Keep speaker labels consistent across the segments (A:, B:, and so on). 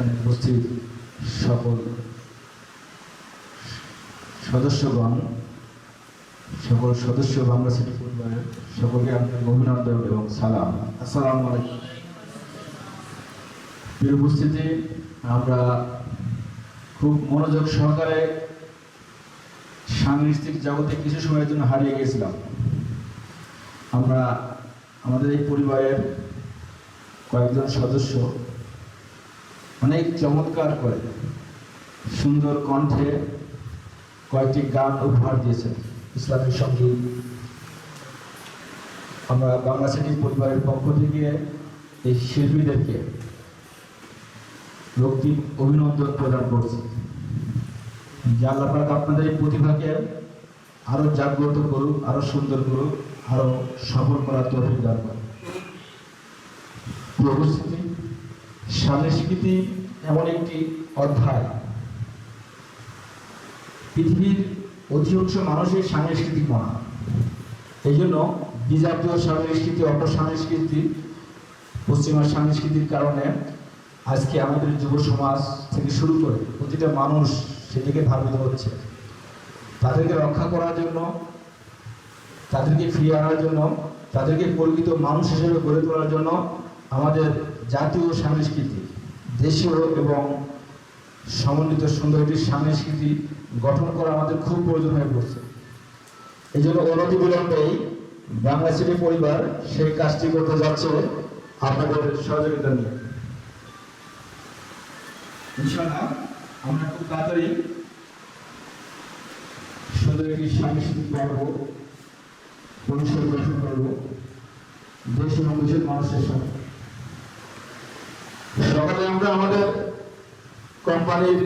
A: অনুষ্ঠানে উপস্থিত সকল সদস্যগণ, সকল সদস্য বাংলা সিটি পরিবারের সকলকে আন্তরিক অভিনন্দন এবং সালাম। আসসালামু আলাইকুম। প্রিয় উপস্থিতি, আমরা খুব মনোযোগ সহকারে সাংস্কৃতিক জগতে কিছু সময়ের জন্য হারিয়ে গেছিলাম। আমরা আমাদের এই পরিবারের কয়েকজন সদস্য অনেক চমৎকার করে। সুন্দর কণ্ঠে কয়েকটি গান উপহার দিয়েছেন ইসলামিক সংগীত। আমরা বাংলা সিটি পরিবারের পক্ষ থেকে এই শিল্পীদেরকে রক্তিম অভিনন্দন প্রদান করছি। যে আপনাদের এই প্রতিভাকে আরও জাগ্রত করুক, আরও সুন্দর করুক, আরও সফল করার তৌফিক দান করুন। সংস্কৃতি এমন একটি অধ্যায়। পৃথিবীর অধিকাংশ মানুষের সাংস্কৃতিক মনা। এই জন্য বিজাতীয় সংস্কৃতি অপসংস্কৃতি পশ্চিমা সংস্কৃতির কারণে আজকে আমাদের যুব সমাজ থেকে শুরু করে প্রতিটা মানুষ সেদিকে ধাবিত হচ্ছে। তাদেরকে রক্ষা করার জন্য, তাদেরকে ফিরিয়ে আনার জন্য, তাদেরকে পরিচিত মানুষ হিসেবে গড়ে তোলার জন্য আমাদের জাতীয় সংস্কৃতি দেশীয় এবং সমন্বিত সুন্দর একটি সংস্কৃতি গঠন করা আমাদের খুব প্রয়োজন হয়ে পড়ছে। এই জন্য অনতি বিলম্বেই বাংলা সিটি পরিবার সেই কাজটি করতে যাচ্ছে আপনাদের সহযোগিতা নিয়ে। আমরা খুব তাড়াতাড়ি সুন্দর একটি সাংস্কৃতিক পর্ব অনুষ্ঠান গঠন করব। দেশ এবং দেশের মানুষের সঙ্গে। সকালে আমরা আমাদের কোম্পানির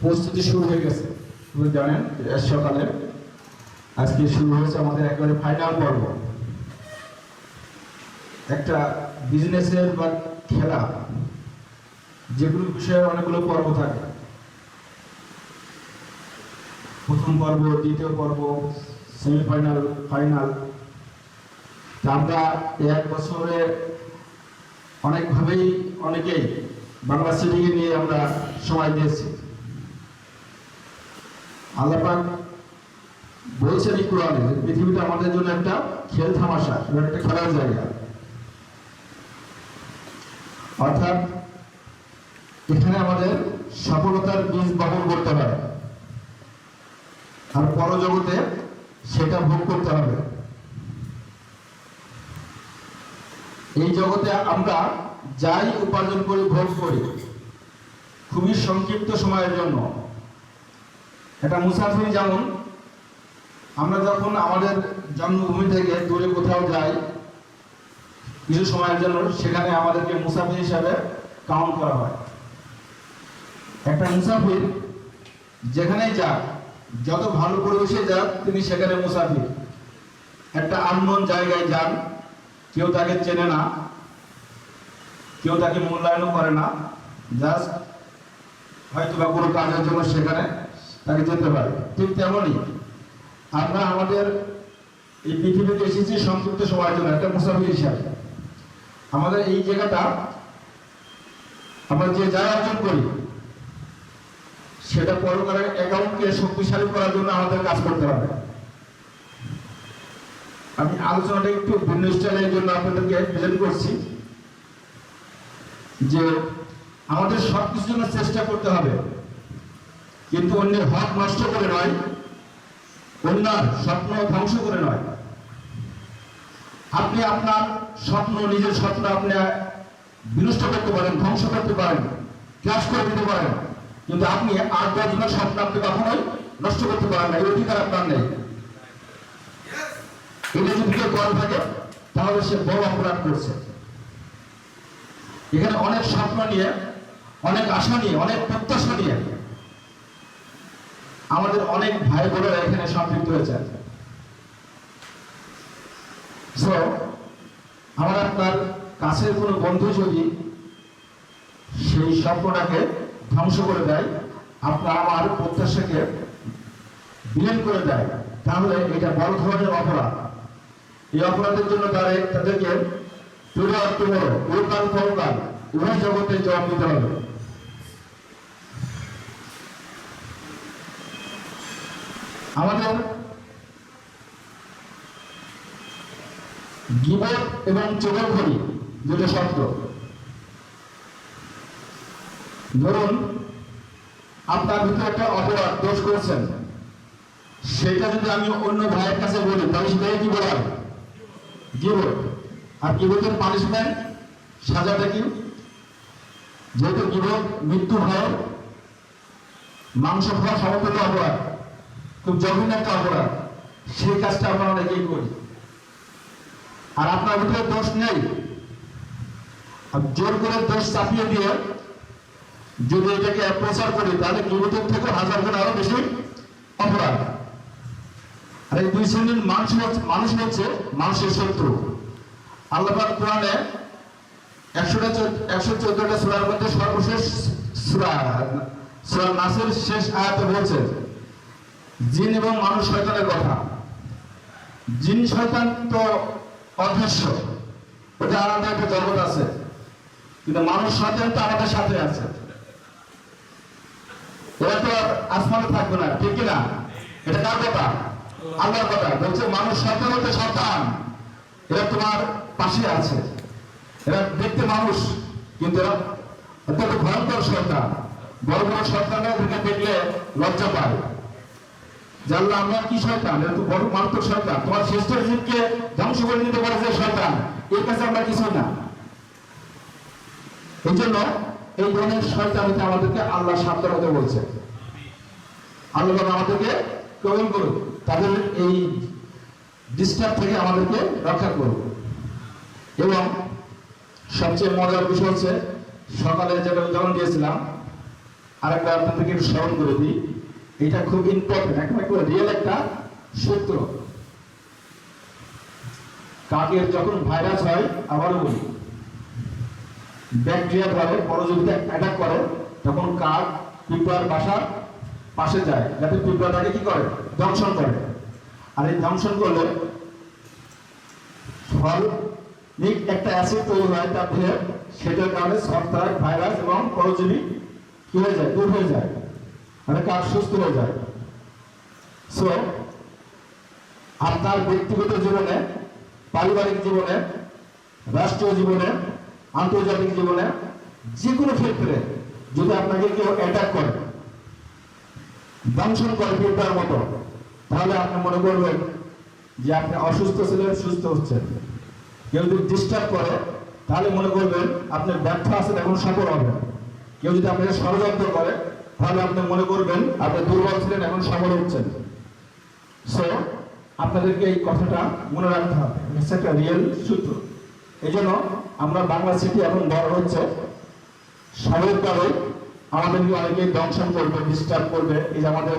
A: প্রস্তুতি শুরু হয়ে গেছে। আপনি জানেন সকালে আজকে শুরু হয়েছে আমাদের একেবারে ফাইনাল পর্ব। একটা বিজনেসের বা খেলা, যেগুলো বিষয়ে অনেকগুলো পর্ব থাকে। প্রথম পর্ব, দ্বিতীয় পর্ব সেমিফাইনাল ফাইনাল আমরা এক বছরে অনেকভাবেই অনেকেই বাংলা সিটিকে নিয়ে আমরা সময় দিয়েছি। আল্লাপাক বলছেন এই কোরআনে পৃথিবীটা আমাদের জন্য একটা খেল থামাশা একটা খেলার জায়গা। অর্থাৎ এখানে আমাদের সফলতার বীজ বপন করতে হবে। আর পরজগতে সেটা ভোগ করতে হবে। এই জগতে আমরা যাই উপার্জন করি, ভোগ করি, খুবই সংক্ষিপ্ত সময়ের জন্য। এটা মুসাফির যেমন, আমরা যখন আমাদের জন্মভূমি থেকে দূরে কোথাও যাই, কিছু সময়ের জন্য সেখানে আমাদেরকে মুসাফির হিসাবে কাউন্ট করা হয়। একটা মুসাফির যেখানেই যাক, যত ভালো পরিবেশে যাক, তিনি সেখানে মুসাফির। একটা আনমন জায়গায় যান কেউ তাকে চেনে না, কেউ তাকে মূল্যায়নও করে না জাস্ট হয়তো বা কোনো কাজের জন্য সেখানে তাকে যেতে পারে। ঠিক তেমনই আমরা আমাদের এই পৃথিবীতে এসেছি সংক্ষিপ্ত সময়ের জন্য, একটা মুসাফির হিসাবে। আমাদের এই জায়গাটা আমরা যে যা অর্জন করি, সেটা পরকালের অ্যাকাউন্টকে শক্তিশালী করার জন্য আমাদের কাজ করতে হবে। আমি আলোচনাটা একটু ভিন্ন স্টাইলের জন্য আপনাদেরকে প্রেজেন্ট করছি যে আমাদের সব কিছুর জন্য চেষ্টা করতে হবে। কিন্তু অন্যের হক নষ্ট করে নয়, অন্যার স্বপ্ন ধ্বংস করে নয়। আপনি আপনার স্বপ্ন, নিজের স্বপ্ন আপনি বিনষ্ট করতে পারেন, ধ্বংস করতে পারেন ক্লাস করে দিতে পারেন। কিন্তু আপনি আর দশজনের স্বপ্ন আপনি কখনোই নষ্ট করতে পারেন না এই অধিকার আপনার নেই। যদি কেউ করে থাকে, তাহলে সে বড় অপরাধ করছে। এখানে অনেক স্বপ্ন নিয়ে, অনেক আশা নিয়ে, অনেক প্রত্যাশা নিয়ে আমাদের অনেক ভাই বোনেরা এখানে সম্পৃক্ত হয়েছে। আমার আপনার কাছের কোনো বন্ধু যদি সেই স্বপ্নটাকে ধ্বংস করে দেয়, আপনার আমার প্রত্যাশাকে বিলীন করে দেয়, তাহলে এটা বড় ধরনের অপরাধ। এই অপরাধের জন্য তারা তাদেরকে টুডে উভয় জগতে জবাব দিতে হবে। আমাদের গিবত এবং চোখখড়ি দুটো শব্দ। ধরুন, আপনার ভিতরে একটা অপরাধ দোষ করেছেন। সেটা যদি আমি অন্য ভাইয়ের কাছে বলি, তাহলে সেটাই কি বলা হয় আর গিবতের পানিশমেন্ট সাজাটা কি? যেহেতু গিবত মৃত্যু ভয়, মাংস খাওয়া সমর্থিত অপরাধ, খুব জঘন্য একটা অপরাধ, সেই কাজটা আমরা অনেকেই করি। আর আপনার ভিতরে দোষ নেই। জোর করে দোষ চাপিয়ে দিয়ে যদি এটাকে প্রচার করি, তাহলে গিবতের থেকে হাজার গুণ আরও বেশি অপরাধ। আর এই দুই শ্রেণির মানুষ মানুষ হচ্ছে মানুষের শত্রু। আল্লাহ পাক কোরআনে একশোটা একশো চোদ্দটা সুরার মধ্যে সর্বশেষ সুরা সুরা নাসের শেষ আয়াতে বলছে, জিন এবং মানুষ শয়তানের কথা। জিন শয়তান তো অদৃশ্য ওটা আলাদা একটা জগৎ আছে, কিন্তু মানুষ শয়তান তো আমাদের সাথে আছে। ওরা তো আসমানে থাকবে না, ঠিক না এটা কার কথা? আল্লাহর কথা বলছে মানুষ শয়তান হতে শয়তান এরা তোমার পাশে আছে। এরা দেখতে মানুষ, কিন্তু এরা অত্যন্ত ভয়ঙ্কর শয়তান বড় বড় শয়তানরা এদেরকে দেখলে লজ্জা পায়। জানলা আমরা কি শয়তান তো বড় মারাত্মক শয়তান তোমার শ্রেষ্ঠ জীবকে ধ্বংস করে দিতে পারে যে শয়তান এর কাছে আমরা কিছু না। এই জন্য এই ধরনের আমাদেরকে আল্লাহ সাবধান হতে বলছে। আল্লাহ আমাদেরকে কবল করুক। তাদের এই ডিস্টার্ব থেকে আমাদেরকে রক্ষা করুক এবং সবচেয়ে মজার বিষয় হচ্ছে, সকালে যেটা উদাহরণ দিয়েছিলাম, আরেকটা আপনাদেরকে স্মরণ করে দিই। এটা খুব ইম্পর্টেন্ট একটা রিয়েল একটা সূত্র। কাকের যখন ভাইরাস হয়, আবারও বলি ব্যাকটেরিয়া ধরে পরজীবিতে অ্যাটাক করে, তখন কাক পিঁপড়ার বাসার পাশে যায়। যাতে পিঁপড়াটাকে কি করে? দংশন করে। আর এই দংশন করলে ফল একটা অ্যাসিড তৈরি হয়, তার দেহে সেটার কারণে ছত্রাক ভাইরাস এবং পরজীবী কি হয়ে যায়? দূর হয়ে যায়। মানে কাজ সুস্থ হয়ে যায়। সো আপনার ব্যক্তিগত জীবনে, পারিবারিক জীবনে, রাষ্ট্রীয় জীবনে, আন্তর্জাতিক জীবনে যে কোনো ক্ষেত্রে যদি আপনাকে কেউ অ্যাটাক করে, দংশন করে পিঁপড়ার মতো তাহলে আপনি মনে করবেন যে আপনি অসুস্থ ছিলেন, সুস্থ হচ্ছেন। কেউ যদি ডিস্টার্ব করে, তাহলে মনে করবেন আপনি ব্যর্থ আছেন এখন সফল হবেন। কেউ যদি আপনাকে ষড়যন্ত্র করে, তাহলে আপনি মনে করবেন আপনি দুর্বল ছিলেন, এখন সফল হচ্ছেন। সো আপনাদেরকে এই কথাটা মনে রাখতে হবে। এটা একটা রিয়েল সূত্র। এই জন্য আমরা বাংলা সিটি এখন বড় হচ্ছে। স্বাভাবিকভাবে আমাদেরকে অনেকে দংশন করবে ডিস্টার্ব করবে। এই যে আমাদের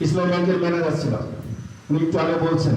A: ইসলাম ব্যাংকের ম্যানেজার ছিল উনি একটু আগে বলছেন